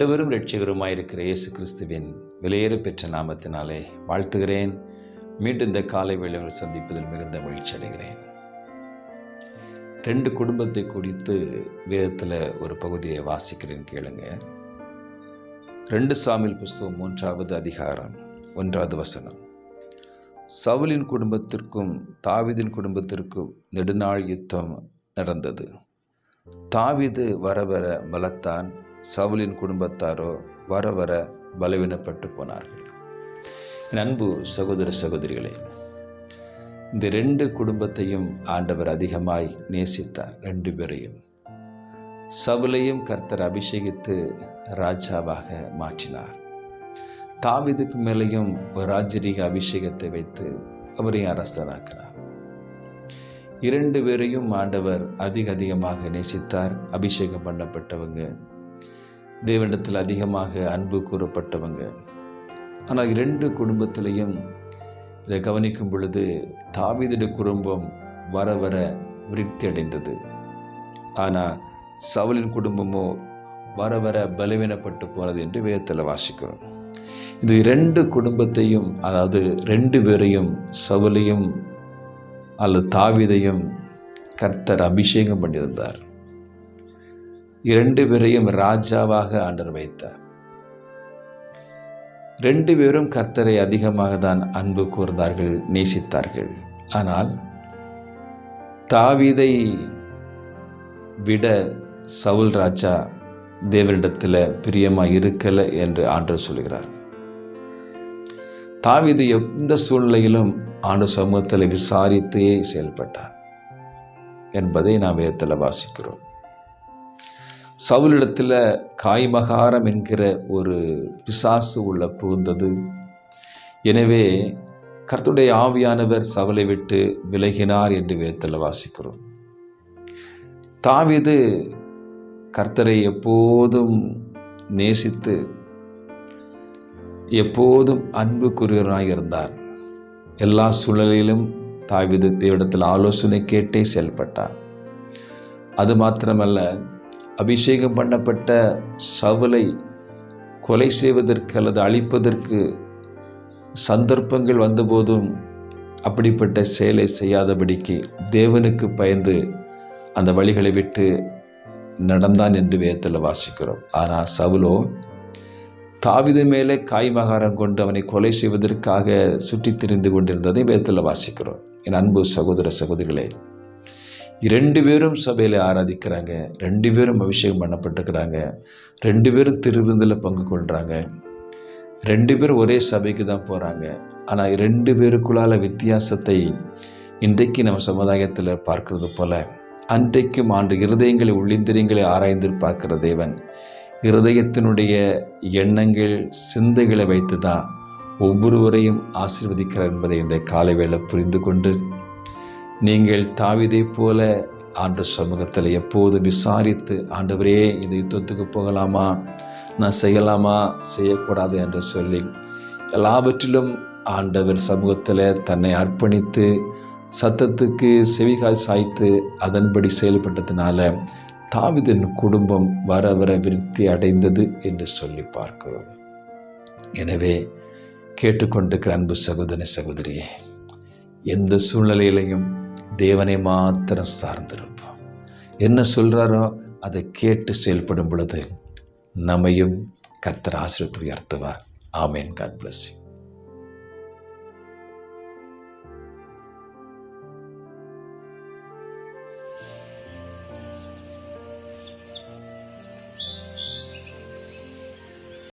ஆண்டவரும் ரட்சிகருமாயிருக்கிற இயேசு கிறிஸ்துவின் விலையேறு பெற்ற நாமத்தினாலே வாழ்த்துகிறேன். மீண்டும் இந்த காலை வேளையில் சந்திப்பதில் மிகுந்த மகிழ்ச்சி அடைகிறேன். ரெண்டு குடும்பத்தை குறித்து வேதத்தில் ஒரு பகுதியை வாசிக்கிறேன் கேளுங்க. ரெண்டு சாமியில் புஸ்தகம் மூன்றாவது அதிகாரம் ஒன்றாவது வசனம். சவுலின் குடும்பத்திற்கும் தாவிதின் குடும்பத்திற்கும் நெடுநாள் யுத்தம் நடந்தது. தாவிது வர வர பலத்தான் சவுலின் குடும்பத்தாரோ வர வர பலவீனப்பட்டு போனார்கள். என் அன்பு சகோதர சகோதரிகளே இந்த ரெண்டு குடும்பத்தையும் ஆண்டவர் அதிகமாய் நேசித்தார் ரெண்டு பேரையும். சவுலையும் கர்த்தர் அபிஷேகித்து ராஜாவாக மாற்றினார். தாவிதுக்கு மேலேயும் ஒரு ராஜரீக அபிஷேகத்தை வைத்து அவரையும் அரசராக்கிறார் இரண்டு பேரையும் ஆண்டவர் அதிக அதிகமாக நேசித்தார் அபிஷேகம் பண்ணப்பட்டவங்க. தேவனிடத்தில் அதிகமாக அன்பு கூறப்பட்டவங்க. ஆனால் இரண்டு குடும்பத்திலையும் இதை கவனிக்கும் பொழுது தாவிதிட குடும்பம் வர வர விருத்தி அடைந்தது. ஆனால் சவுலின் குடும்பமோ வர வர பலவீனப்பட்டு போனது என்று வேதத்தில் வாசிக்கிறோம். இது ரெண்டு குடும்பத்தையும் அதாவது ரெண்டு பேரையும் சவுலையும் அல்லது தாவிதையும் கர்த்தர் அபிஷேகம் பண்ணியிருந்தார். இரண்டு பேரையும் ராஜாவாக ஆண்டர் வைத்தார். ரெண்டு பேரும் கர்த்தரை அதிகமாக தான் அன்பு கூர்ந்தார்கள் நேசித்தார்கள். ஆனால் தாவீதை விட சவுல் ராஜா தேவனிடத்தில் பிரியமாக இருக்கலை என்று ஆண்டர் சொல்கிறார் தாவீது எந்த சூழ்நிலையிலும் ஆண்டு சமூகத்தில் விசாரித்தே செயல்பட்டார் என்பதை நாம் வேதத்தில் வாசிக்கிறோம். சவுலிடத்தில் காய்மகாரம் என்கிற ஒரு பிசாசு உள்ள புகுந்தது. எனவே கர்த்துடைய ஆவியானவர் சவலை விட்டு விலகினார் என்று வேத்தில் வாசிக்கிறோம். தாவிது கர்த்தரை எப்போதும் நேசித்து எப்போதும் அன்புக்குரியவராக இருந்தார். எல்லா சூழலிலும் தாவிது தேவடத்தில் ஆலோசனை கேட்டே செயல்பட்டார். அது மாத்திரமல்ல அபிஷேகம் பண்ணப்பட்ட சவுலை கொலை செய்வதற்கு அல்லது அழிப்பதற்கு சந்தர்ப்பங்கள் வந்தபோதும் அப்படிப்பட்ட செயலை செய்யாதபடிக்கு தேவனுக்கு பயந்து அந்த வழிகளை விட்டு நடந்தான் என்று வேதத்தில் வாசிக்கிறோம். ஆனால் சவுலோ தாவிதம் மேலே காய்மகாரம் கொண்டு அவனை கொலை செய்வதற்காக சுற்றித் திரிந்து கொண்டிருந்ததை வேதத்தில் வாசிக்கிறோம். என் அன்பு சகோதர சகோதரிகளே ரெண்டு பேரும் சபையில் ஆராதிக்கிறாங்க. ரெண்டு பேரும் அபிஷேகம் பண்ணப்பட்டிருக்கிறாங்க. ரெண்டு பேரும் திருவிருந்தில் பங்கு கொள்கிறாங்க ரெண்டு பேரும் ஒரே சபைக்கு தான் போகிறாங்க ஆனால் ரெண்டு பேருக்குள்ளால வித்தியாசத்தை இன்றைக்கு நம்ம சமுதாயத்தில் பார்க்கறது போல அன்றைக்கும் ஆண்டு இருதயங்களை உள்ளிந்திரியங்களை ஆராய்ந்து பார்க்கிற தேவன் இருதயத்தினுடைய எண்ணங்கள் சிந்தைகளை வைத்து தான் ஒவ்வொருவரையும் ஆசீர்வதிக்கிறார் என்பதை இந்த காலை வேளை புரிந்து கொண்டு நீங்கள் தாவிதை போல ஆண்டு சமூகத்தில் எப்போது விசாரித்து ஆண்டவரே இந்த யுத்தத்துக்கு போகலாமா? நான் செய்யலாமா? செய்யக்கூடாது என்று சொல்லி எல்லாவற்றிலும் ஆண்டவர் சமூகத்தில் தன்னை அர்ப்பணித்து சத்தத்துக்கு செவிகாய் சாய்த்து அதன்படி செயல்பட்டதுனால தாவிதன் குடும்பம் வர வர விருத்தி அடைந்தது என்று சொல்லி பார்க்கிறோம். எனவே கேட்டுக்கொண்டிருக்கிற அன்பு சகோதர சகோதரியே எந்த சூழ்நிலையிலையும் தேவனை மாத்திரம் சார்ந்திருப்போம். என்ன சொல்கிறாரோ அதை கேட்டு செயல்படும் பொழுது நம்மையும் கர்த்தர் ஆசிரியத்தை உயர்த்துவார். ஆமேன். God bless you